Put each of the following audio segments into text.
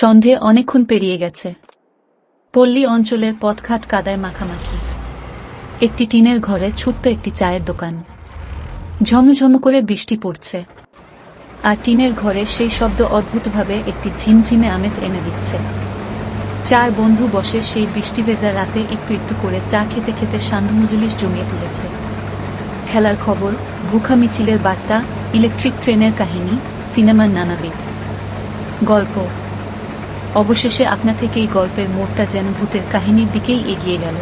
সন্ধে অনেকক্ষণ পেরিয়ে গেছে। পল্লী অঞ্চলের পথঘাট কাদায় মাখামাখি। একটি টিনের ঘরে ছোট্ট একটি চায়ের দোকান। ঝমঝম করে বৃষ্টি পড়ছে। আর টিনের ঘরে সেই শব্দ অদ্ভুতভাবে একটি ঝিমঝিমে আমেজ এনে দিচ্ছে। চার বন্ধু বসে সেই বৃষ্টি ভেজা রাতে একটু একটু করে চা খেতে খেতে সান্ধ্যমজুলিশ জমিয়ে তুলেছে। খেলার খবর, ভুখা মিছিলের বার্তা, ইলেকট্রিক ট্রেনের কাহিনী, সিনেমার নানাবিধ। গল্প অবশেষে আপনা থেকে এই গল্পের মোড়টা যেন ভূতের কাহিনীর দিকেই এগিয়ে গেল।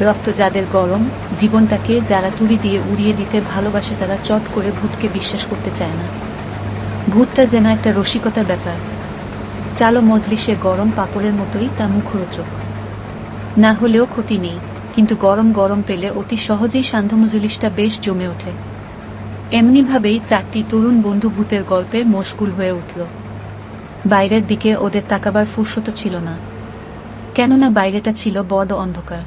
রক্ত যাদের গরম, জীবনটাকে যারা তুলি দিয়ে উড়িয়ে দিতে ভালোবাসে তারা চট করে ভূতকে বিশ্বাস করতে চায় না। ভূতটা যেন একটা রসিকতার ব্যাপার। চালো মজলিসে গরম পাপড়ের মতোই তা মুখরোচক। না হলেও ক্ষতি নেই, কিন্তু গরম গরম পেলে অতি সহজেই সান্ধ্যমজলিসটা বেশ জমে ওঠে। এমনিভাবেই চারটি তরুণ বন্ধু ভূতের গল্পে মশগুল হয়ে উঠল। বাইরের দিকে ওদের তাকাবার ফুরসত ছিল না। কেননা বাইরেটা ছিল বড় অন্ধকার।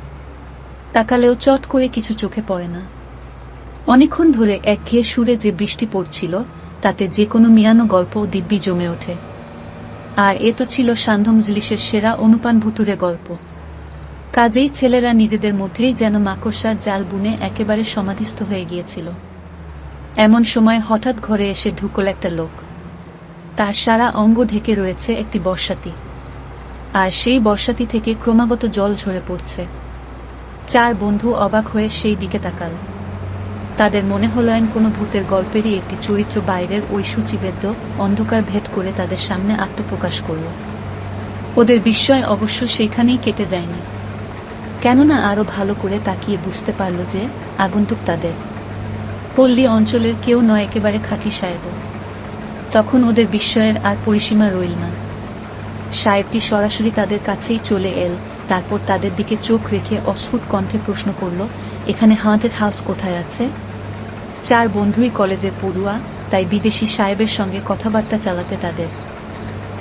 তাকালেও চট করে কিছু চোখে পড়ে না। অনেকক্ষণ ধরে একঘেয়ে সুরে যে বৃষ্টি পড়ছিল, তাতে যে কোনো মিয়ানো গল্প দিব্যি জমে ওঠে। আর এ তো ছিল সান্ধ্যমজলিসের সেরা অনুপান ভুতুরে গল্প। কাজেই ছেলেরা নিজেদের মধ্যেই যেন মাকড়সার জাল বুনে একেবারে সমাধিস্থ হয়ে গিয়েছিল। এমন সময় হঠাৎ ঘরে এসে ঢুকল একটা লোক। তার সারা অঙ্গ ঢেকে রয়েছে একটি বর্ষাতি। আর সেই বর্ষাতি থেকে ক্রমাগত জল ঝরে পড়ছে। চার বন্ধু অবাক হয়ে সেই দিকে তাকাল। তাদের মনে হলো এন কোনো ভূতের গল্পেরই একটি চরিত্র বাইরের ওই সূচিবেদ্য অন্ধকার ভেদ করে তাদের সামনে আত্মপ্রকাশ করল। ওদের বিস্ময় অবশ্য সেখানেই কেটে যায়নি। কেননা আরও ভালো করে তাকিয়ে বুঝতে পারল যে, আগন্তুক তাদের। পল্লী অঞ্চলের কেউ নয় একেবারে খাঁটি সাহেব। তখন ওদের বিস্ময়ের আর পরিসীমা রইল না। সাহেবটি সরাসরি তাদের কাছেই চলে এল। তারপর তাদের দিকে চোখ রেখে অস্ফুট কণ্ঠে প্রশ্ন করল, এখানে হান্টেড হাউস কোথায় আছে? চার বন্ধুই কলেজের পড়ুয়া, তাই বিদেশি সাহেবের সঙ্গে কথাবার্তা চালাতে তাদের।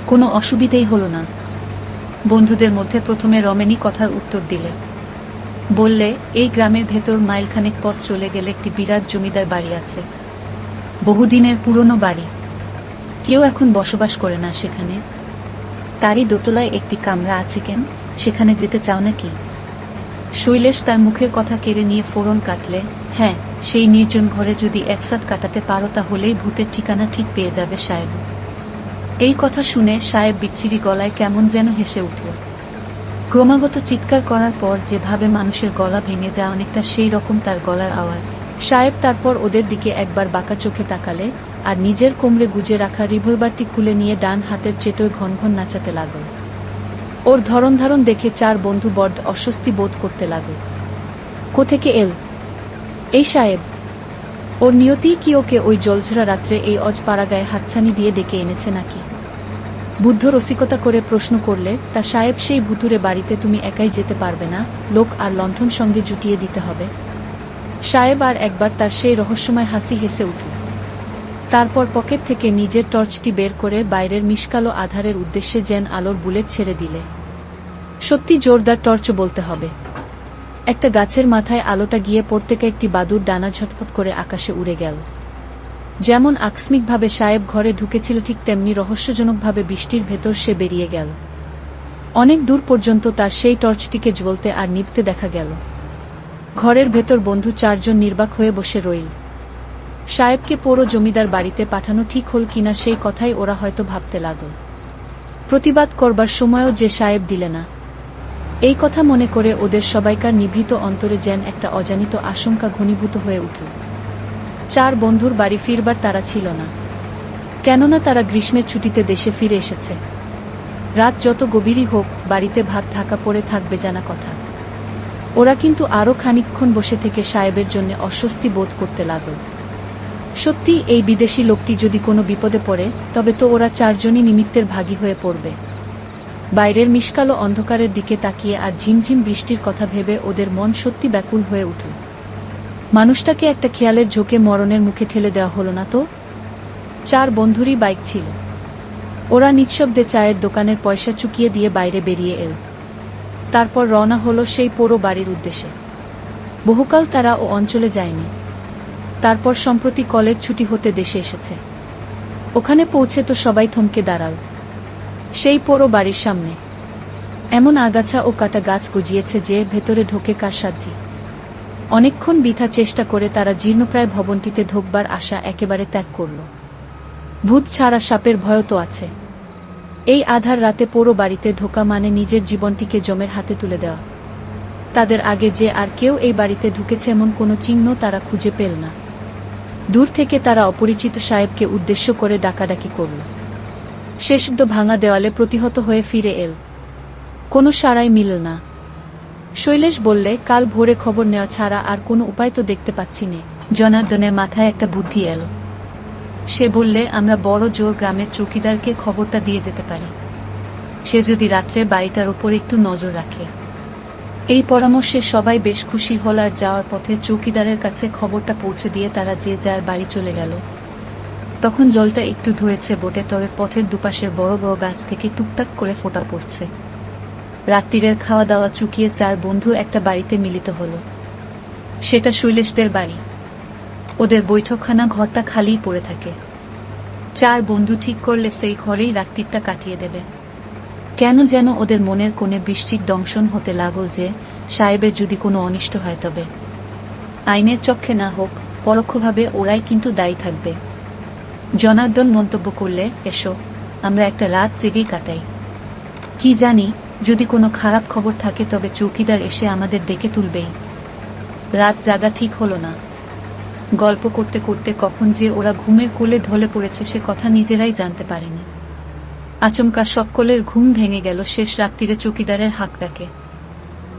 কোনো অসুবিধেই হলো না। বন্ধুদের মধ্যে প্রথমে রমেনি কথার উত্তর দিলে, বললে, এই গ্রামের ভেতর মাইলখানেক পথ চলে গেলে একটি বিরাট জমিদার বাড়ি আছে। বহুদিনের পুরনো বাড়ি। কেউ এখন বসবাস করে না সেখানে। তারই দোতলায় একটি কামরা আছে কেন? সেখানে যেতে চাও নাকি? শৈলেশ তার মুখের কথা কেড়ে নিয়ে ফোরন কাটলে হ্যাঁ সেই নির্জন ঘরে যদি একসাথ কাটাতে পারো তাহলেই ভূতের ঠিকানা ঠিক পেয়ে যাবে সাহেব। এই কথা শুনে সাহেব বিচ্ছিরি গলায় কেমন যেন হেসে উঠল। ক্রমাগত চিৎকার করার পর যেভাবে মানুষের গলা ভেঙে যায় অনেকটা সেই রকম তার গলার আওয়াজ। সাহেব তারপর ওদের দিকে একবার বাঁকা চোখে তাকালে আর নিজের কোমরে গুজে রাখা রিভলভারটি খুলে নিয়ে ডান হাতের চেটোয় ঘন ঘন নাচাতে লাগল। ওর ধরন ধারণ দেখে চার বন্ধু বড্ড অস্বস্তি বোধ করতে লাগল। কোথেকে এল? এই সাহেব। ওর নিয়তি কি ওকে ওই জলঝরা রাত্রে এই অজপাড়া গায়ে হাতছানি দিয়ে ডেকে এনেছে নাকি? বুদ্ধ রসিকতা করে প্রশ্ন করলে, তা সাহেব, সেই ভুতুরে বাড়িতে তুমি একাই যেতে পারবে না? লোক আর লণ্ঠন সঙ্গে জুটিয়ে দিতে হবে? সাহেব আর একবার তার সেই রহস্যময় হাসি হেসে উঠল। তারপর পকেট থেকে নিজের টর্চটি বের করে বাইরের মিশকালো আধারের উদ্দেশ্যে যেন আলোর বুলেট ছেড়ে দিলে। সত্যি জোরদার টর্চ বলতে হবে। একটা গাছের মাথায় আলোটা গিয়ে পড়তেকে একটি বাদুর ডানা ঝটপট করে আকাশে উড়ে গেল। যেমন আকস্মিকভাবে সাহেব ঘরে ঢুকেছিল, ঠিক তেমনি রহস্যজনকভাবে বৃষ্টির ভেতর সে বেরিয়ে গেল। অনেক দূর পর্যন্ত তার সেই টর্চটিকে জ্বলতে আর নিভতে দেখা গেল। ঘরের ভেতর বন্ধু চারজন নির্বাক হয়ে বসে রইল। সাহেবকে পুরো জমিদার বাড়িতে পাঠানো ঠিক হল কিনা সেই কথাই ওরা হয়তো ভাবতে লাগল। প্রতিবাদ করবার সময়ও যে সাহেব দিলে না। এই কথা মনে করে ওদের সবাইকার নিভৃত অন্তরে যেন একটা অজানিত আশঙ্কা ঘনীভূত হয়ে উঠল। চার বন্ধুর বাড়ি ফিরবার তারা ছিল না। কেননা তারা গ্রীষ্মের ছুটিতে দেশে ফিরে এসেছে। রাত যত গভীরই হোক, বাড়িতে ভাত থাকা পড়ে থাকবে জানা কথা। ওরা কিন্তু আরও খানিকক্ষণ বসে থেকে সাহেবের জন্য অস্বস্তি বোধ করতে লাগল। সত্যি এই বিদেশি লোকটি যদি কোনো বিপদে পড়ে, তবে তো ওরা চারজনই নিমিত্তের ভাগী হয়ে পড়বে। বাইরের মিশকালো অন্ধকারের দিকে তাকিয়ে আর ঝিমঝিম বৃষ্টির কথা ভেবে ওদের মন সত্যি ব্যাকুল হয়ে উঠল। মানুষটাকে একটা খেয়ালের ঝোঁকে মরণের মুখে ঠেলে দেওয়া হলো না তো? চার বন্ধুরই বাইক ছিল। ওরা নিঃশব্দে চায়ের দোকানের পয়সা চুকিয়ে দিয়ে বাইরে বেরিয়ে এল। তারপর রওনা হলো সেই পোড়ো বাড়ির উদ্দেশ্যে। বহুকাল তারা ও অঞ্চলে যায়নি। তারপর সম্প্রতি কলেজ ছুটি হতে দেশে এসেছে। ওখানে পৌঁছে তো সবাই থমকে দাঁড়াল। সেই পোড়ো বাড়ির সামনে। এমন আগাছা ও কাটা গাছ গজিয়েছে যে ভেতরে ঢোকে কার সাধ্যি অনেকক্ষণ বৃথা চেষ্টা করে তারা জীর্ণপ্রায় ভবনটিতে ঢোকবার আশা একেবারে ত্যাগ করল। ভূত ছাড়া সাপের ভয় তো আছে। এই আধার রাতে পোড়ো বাড়িতে ঢোকা মানে নিজের জীবনটিকে জমের হাতে তুলে দেওয়া। তাদের আগে যে আর কেউ এই বাড়িতে ঢুকেছে এমন কোনো চিহ্ন তারা খুঁজে পেল না। দূর থেকে তারা অপরিচিত সাহেবকে উদ্দেশ্য করে ডাকাডাকি করল। শেষব্দ ভাঙা দেওয়ালে প্রতিহত হয়ে ফিরে এল। কোনো সারাই মিলল না। শৈলেশ বললে, কাল ভোরে খবর নেওয়া ছাড়া আর কোনো উপায় তো দেখতে পাচ্ছি নে। জনার্দনের মাথায় একটা বুদ্ধি এল। সে বললে, আমরা বড় জোর গ্রামের চৌকিদারকে খবরটা দিয়ে যেতে পারি। সে যদি রাত্রে বাড়িটার উপর একটু নজর রাখে। এই পরামর্শে সবাই বেশ খুশি হল আর যাওয়ার পথে চৌকিদারের কাছে খবরটা পৌঁছে দিয়ে তারা যে যার বাড়ি চলে গেল। তখন জলটা একটু ধরেছে বটে, তবে পথের দুপাশের বড় বড় গাছ থেকে টুকটাক করে ফোটা পড়ছে। রাত্রিরের খাওয়া দাওয়া চুকিয়ে চার বন্ধু একটা বাড়িতে মিলিত হল। সেটা শৈলেশদের বাড়ি। ওদের বৈঠকখানা ঘরটা খালিই পড়ে থাকে। চার বন্ধু ঠিক করলে সেই ঘরেই রাত্রিটা কাটিয়ে দেবে। কেন যেন ওদের মনের কোণে বৃষ্টির দংশন হতে লাগল যে, সাহেবের যদি কোনো অনিষ্ট হয় তবে। আইনের চক্ষে না হোক, পরোক্ষভাবে ওরাই কিন্তু দায়ী থাকবে। জনার্দন মন্তব্য করলে, এসো, আমরা একটা রাত জেগেই কাটাই। কি জানি, যদি কোনো খারাপ খবর থাকে তবে চৌকিদার এসে আমাদের ডেকে তুলবেই। রাত জাগা ঠিক হলো না। গল্প করতে করতে কখন যে ওরা ঘুমের কোলে ঢলে পড়েছে সে কথা নিজেরাই জানতে পারেনি। আচমকা সকলের ঘুম ভেঙে গেল শেষ রাত্রিরে চৌকিদারের হাক ডাকে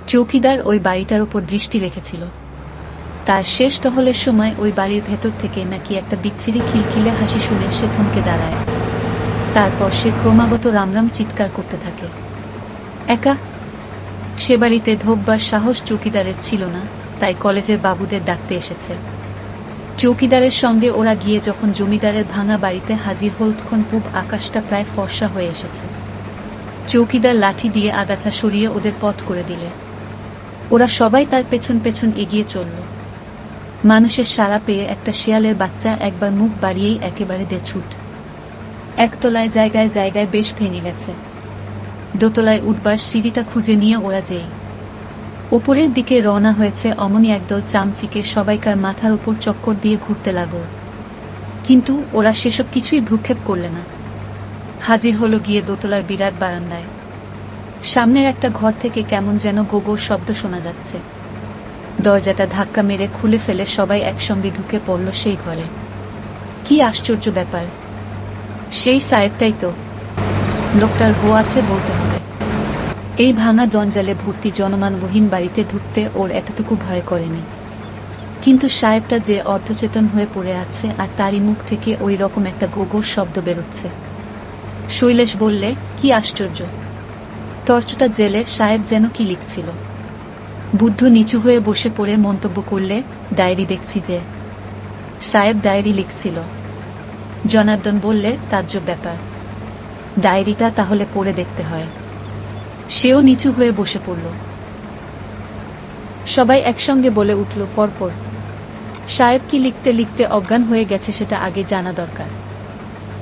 চৌকিদার ওই বাড়িটার উপর দৃষ্টি রেখেছিল। তার শেষ টহলের সময় ওই বাড়ির ভেতর থেকে নাকি একটা বিচ্ছিরি খিলখিলে হাসি শুনে সে থমকে দাঁড়ায়। তারপর সে ক্রমাগত রামরাম চিৎকার করতে থাকে। একা? সে বাড়িতে ঢোকবার সাহস চৌকিদারের ছিল না, তাই কলেজের বাবুদের ডাকতে এসেছে। চৌকিদারের সঙ্গে ওরা গিয়ে যখন জমিদারের ভাঙা বাড়িতে হাজির হল, তখন পূব আকাশটা প্রায় ফর্সা হয়ে এসেছে। চৌকিদার লাঠি দিয়ে আগাছা সরিয়ে ওদের পথ করে দিলে। ওরা সবাই তার পেছন পেছন এগিয়ে চলল। মানুষের সাড়া পেয়ে একটা শেয়ালের বাচ্চা একবার মুখ বাড়িয়েই একেবারে দেছুট। একতলায় জায়গায় জায়গায় বেশ ভেঙে গেছে। দোতলায় উঠবার সিঁড়িটা খুঁজে নিয়ে ওরা যেই। উপরের দিকে রওনা হয়েছে অমনি একদল চামচিকে সবাইকার মাথার উপর চক্কর দিয়ে ঘুরতে লাগল। কিন্তু ওরা সেসব কিছুই ভ্রুক্ষেপ করলে না। হাজির হলো গিয়ে দোতলার বিরাট বারান্দায়। সামনের একটা ঘর থেকে কেমন যেন গোগোর শব্দ শোনা যাচ্ছে। দরজাটা ধাক্কা মেরে খুলে ফেলে সবাই একসঙ্গে ঢুকে পড়ল সেই ঘরে। কি আশ্চর্য ব্যাপার। সেই সাহেবটাই তো। লোকটার গো আছে বলতে হবে। এই ভাঙা জঞ্জালে ভর্তি জনমানবহীন বাড়িতে ঢুকতে ওর এতটুকু ভয় করেনি। কিন্তু সাহেবটা যে অর্ধচেতন হয়ে পড়ে আছে আর তারই মুখ থেকে ওই রকম একটা গোগোর শব্দ বেরোচ্ছে। শৈলেশ বললে, কি আশ্চর্য। টর্চটা জেলে সাহেব যেন কি লিখছিল। বুদ্ধ নিচু হয়ে বসে পড়ে মন্তব্য করলে, ডায়েরি দেখছি যে, সাহেব ডায়েরি লিখছিল। জনার্দন বললে, তাজ্জব ব্যাপার। ডায়েরিটা তাহলে পড়ে দেখতে হয়। সেও নিচু হয়ে বসে পড়ল। সবাই একসঙ্গে বলে উঠল, পরপর। সাহেব কি লিখতে লিখতে অজ্ঞান হয়ে গেছে সেটা আগে জানা দরকার।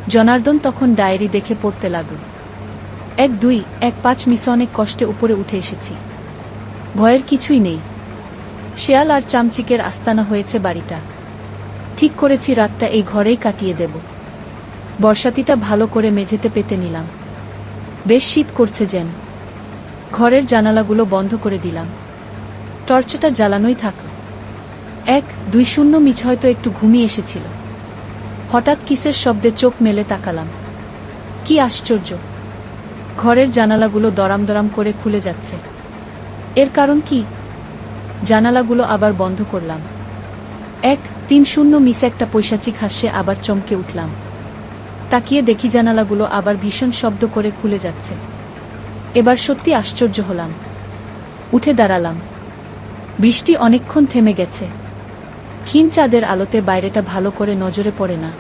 জনার্দন তখন ডায়েরি দেখে পড়তে লাগল। এক, দুই, এক, পাঁচ মিশে অনেক কষ্টে উপরে উঠে এসেছি। ভয়ের কিছুই নেই। শেয়াল আর চামচিকের আস্তানা হয়েছে বাড়িটা। ঠিক করেছি রাতটা এই ঘরেই কাটিয়ে দেব। বর্ষাতিটা ভালো করে মেঝেতে পেতে নিলাম। বেশ শীত করছে যেন। ঘরের জানালাগুলো বন্ধ করে দিলাম। টর্চটা জ্বালানোই থাকল এক, দুই শূন্য মিছ হয়তো একটু ঘুমিয়ে এসেছিল। হঠাৎ কিসের শব্দে চোখ মেলে তাকালাম। কি আশ্চর্য! ঘরের জানালাগুলো দরাম দরাম করে খুলে যাচ্ছে। এর কারণ কি? জানালাগুলো আবার বন্ধ করলাম। এক, তিন শূন্য মিস একটা পৈশাচিক হাসে আবার চমকে উঠলাম। তাকিয়ে দেখি জানালাগুলো আবার ভীষণ শব্দ করে খুলে যাচ্ছে। এবার সত্যি আশ্চর্য হলাম। উঠে দাঁড়ালাম। বৃষ্টি অনেকক্ষণ থেমে গেছে। ক্ষীণ চাঁদের আলোতে বাইরেটা ভালো করে নজরে পড়ে না।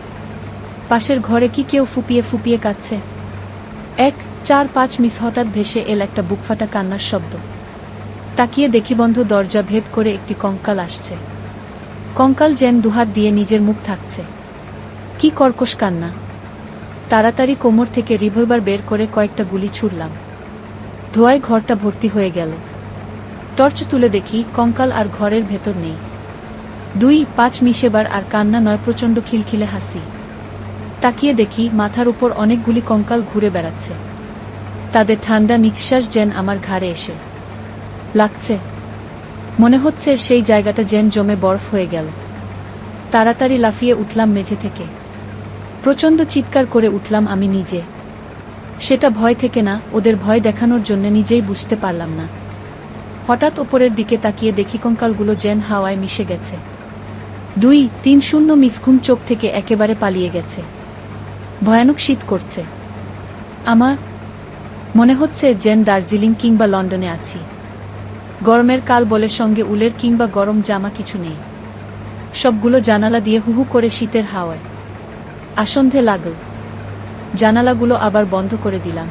পাশের ঘরে কি কেউ ফুপিয়ে ফুপিয়ে কাচ্ছে এক, চার, পাঁচ মিস হঠাৎ ভেসে এল একটা বুকফাটা কান্নার শব্দ। তাকিয়ে দেখি বন্ধ দরজা ভেদ করে একটি কঙ্কাল আসছে। কঙ্কাল যেন দুহাত দিয়ে নিজের মুখ থাকছে। কি কর্কশ কান্না। তাড়াতাড়ি কোমর থেকে রিভলভার বের করে কয়েকটা গুলি ছুড়লাম। ধোয়ায় ঘরটা ভর্তি হয়ে গেল। টর্চ তুলে দেখি কঙ্কাল আর ঘরের ভেতর নেই। দুই, পাঁচ মিশেবার আর কান্না নয়, প্রচণ্ড খিলখিলে হাসি। তাকিয়ে দেখি মাথার উপর অনেকগুলি কঙ্কাল ঘুরে বেড়াচ্ছে। তাদের ঠান্ডা নিঃশ্বাস যেন আমার ঘাড়ে এসে। লাগছে। মনে হচ্ছে সেই জায়গাটা যেন জমে বরফ হয়ে গেল। তাড়াতাড়ি লাফিয়ে উঠলাম মেঝে থেকে। প্রচণ্ড চিৎকার করে উঠলাম আমি নিজে। সেটা ভয় থেকে না, ওদের ভয় দেখানোর জন্য নিজেই বুঝতে পারলাম না। হঠাৎ ওপরের দিকে তাকিয়ে দেখি কঙ্কালগুলো যেন হাওয়ায় মিশে গেছে। দুই, তিন শূন্য মিসঘুম চোখ থেকে একেবারে পালিয়ে গেছে। ভয়ানক শীত করছে। আমার মনে হচ্ছে যেন দার্জিলিং কিংবা লন্ডনে আছি। গরমের কাল বলে সঙ্গে উলের কিংবা গরম জামা কিছু নেই। সবগুলো জানালা দিয়ে হুহু করে শীতের হাওয়ায়। আসন্ধে লাগল। জানালাগুলো আবার বন্ধ করে দিলাম।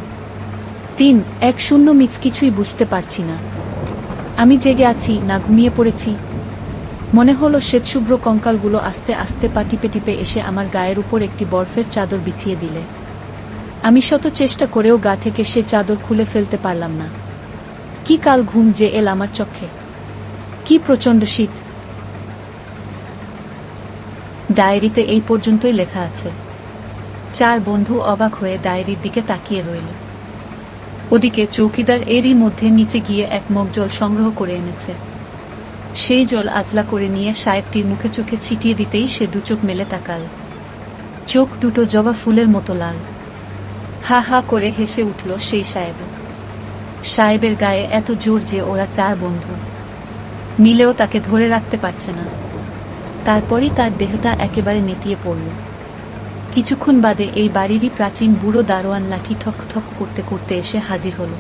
তিন, এক শূন্য মিক্স কিছুই বুঝতে পারছি না। আমি জেগে আছি, না ঘুমিয়ে পড়েছি। মনে হলো শ্বেতশুভ্র কঙ্কালগুলো আস্তে আস্তে পা টিপে এসে আমার গায়ের উপর একটি বরফের চাদর বিছিয়ে দিলে। আমি শত চেষ্টা করেও গা থেকে সে চাদর খুলে ফেলতে পারলাম না। কি কাল ঘুম যে এল আমার চোখে। কি প্রচণ্ড শীত। ডায়েরিতে এই পর্যন্তই লেখা আছে। চার বন্ধু অবাক হয়ে ডায়েরির দিকে তাকিয়ে রইল। ওদিকে চৌকিদার এরই মধ্যে নিচে গিয়ে এক মগ জল সংগ্রহ করে এনেছে। সেই জল আজলা করে নিয়ে সাহেবটির মুখে চোখে ছিটিয়ে দিতেই সে দুচোখ মেলে তাকাল। চোখ দুটো জবা ফুলের মতো লাল। হা হা করে হেসে উঠল সেই সাহেব। সাহেবের গায়ে এত জোর যে ওরা চার বন্ধু। মিলেও তাকে ধরে রাখতে পারছে না। তারপরই তার দেহটা একেবারে নেতিয়ে পড়ল। কিছুক্ষণ বাদে এই বাড়িরই প্রাচীন বুড়ো দারোয়ান লাঠি ঠক ঠক করতে করতে এসে হাজির হলো।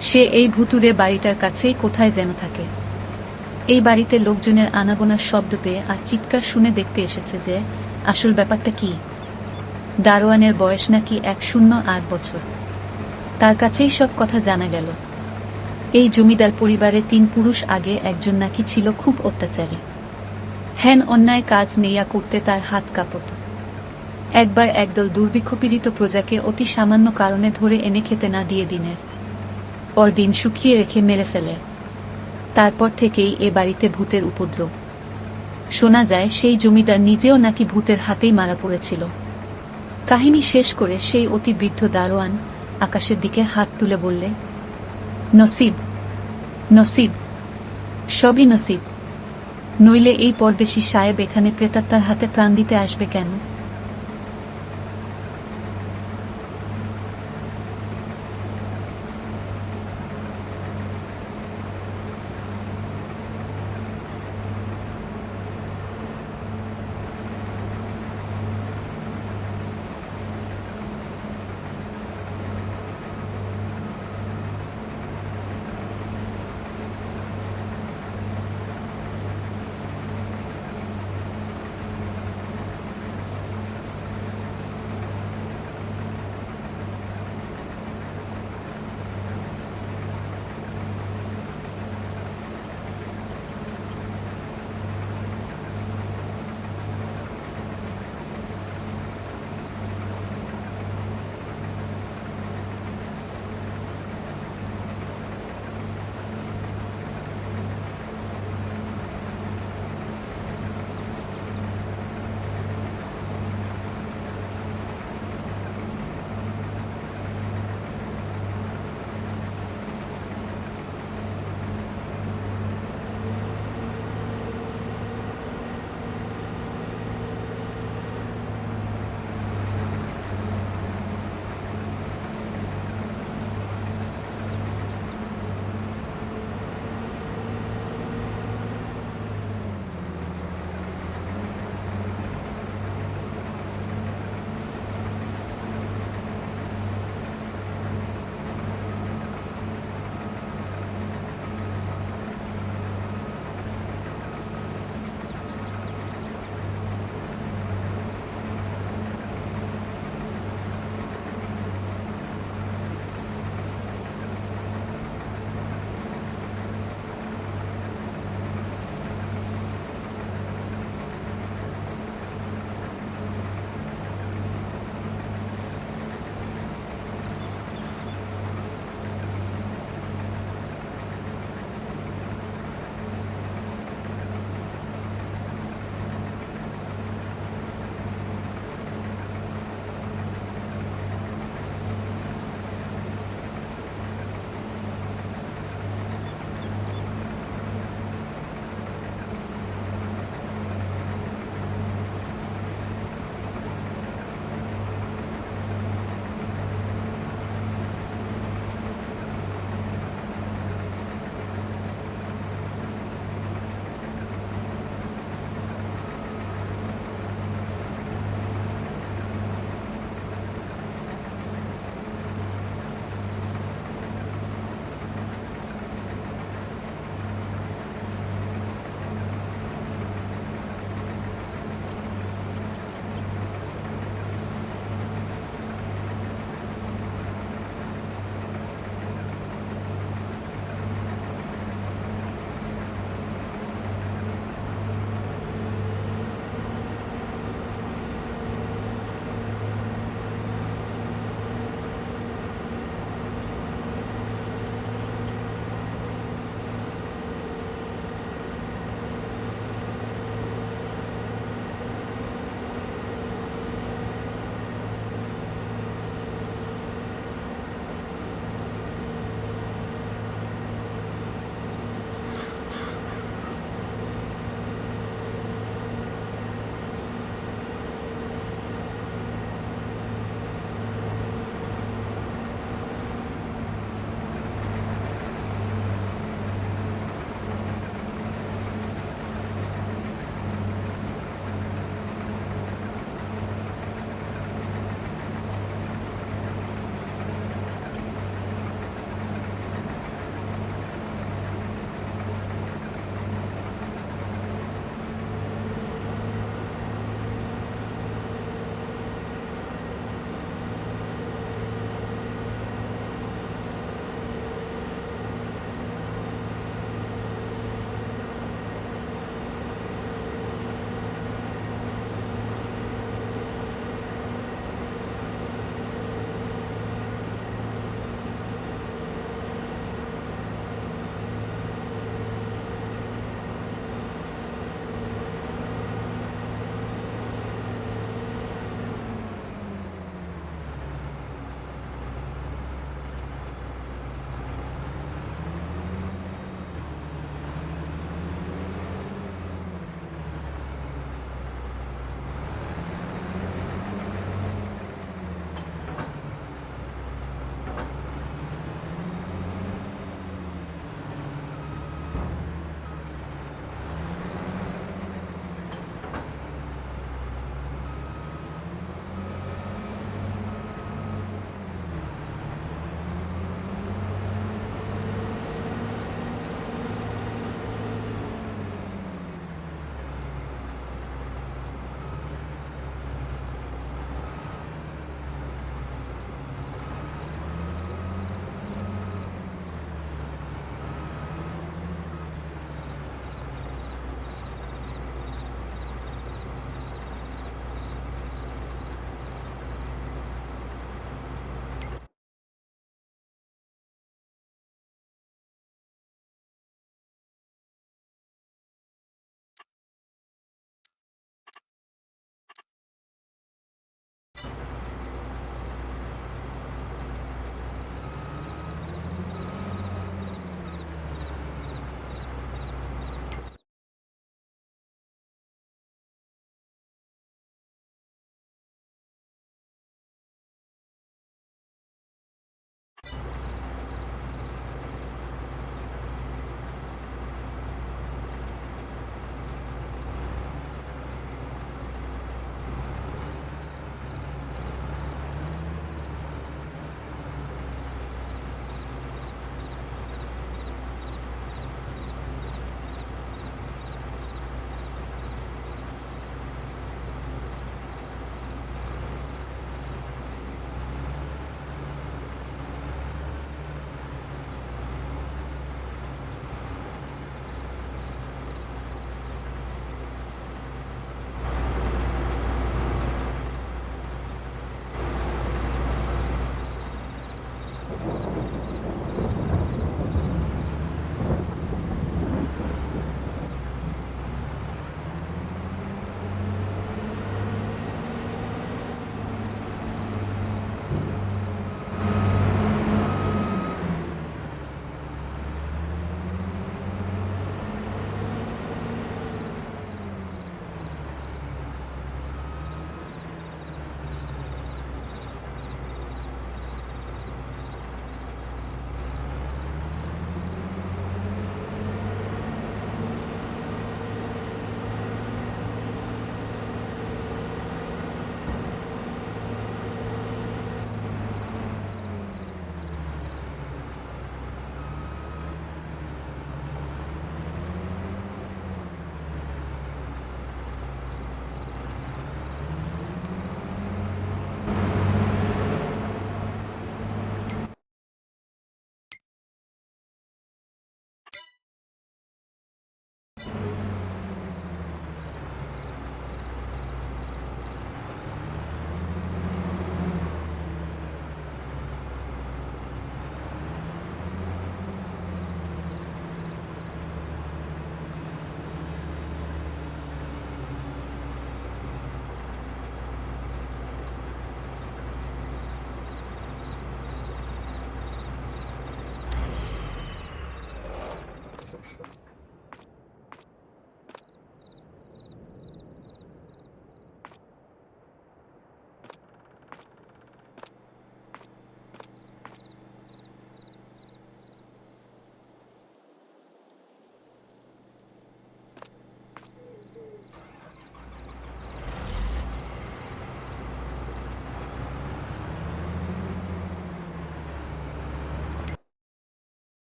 সে এই ভুতুরে বাড়িটার কাছেই কোথায় যেন থাকে। এই বাড়িতে লোকজনের আনাগোনার শব্দ পেয়ে আর চিৎকার শুনে দেখতে এসেছে যে, আসল ব্যাপারটা কি? দারোয়ানের বয়স নাকি এক শূন্য আট বছর। তার কাছেই সব কথা জানা গেল। এই জমিদার পরিবারে তিন পুরুষ আগে একজন নাকি ছিল খুব অত্যাচারী। হ্যান অন্যায় কাজ নেইয়া করতে তার হাত কাঁপত। একবার একদল দুর্ভিক্ষপীড়িত প্রজাকে অতি সামান্য কারণে ধরে এনে খেতে না দিয়ে দিনের পর দিন শুকিয়ে রেখে মেরে ফেলে। তারপর থেকেই এ বাড়িতে ভূতের উপদ্রব। শোনা যায় সেই জমিদার নিজেও নাকি ভূতের হাতেই মারা পড়েছিল। কাহিনী শেষ করে সেই অতি বৃদ্ধ দারোয়ান আকাশের দিকে হাত তুলে বললে, নসিব নসিব, সবই নসিব। নইলে এই পরদেশি সাহেব এখানে প্রেতাত্মার হাতে প্রাণ দিতে আসবে কেন?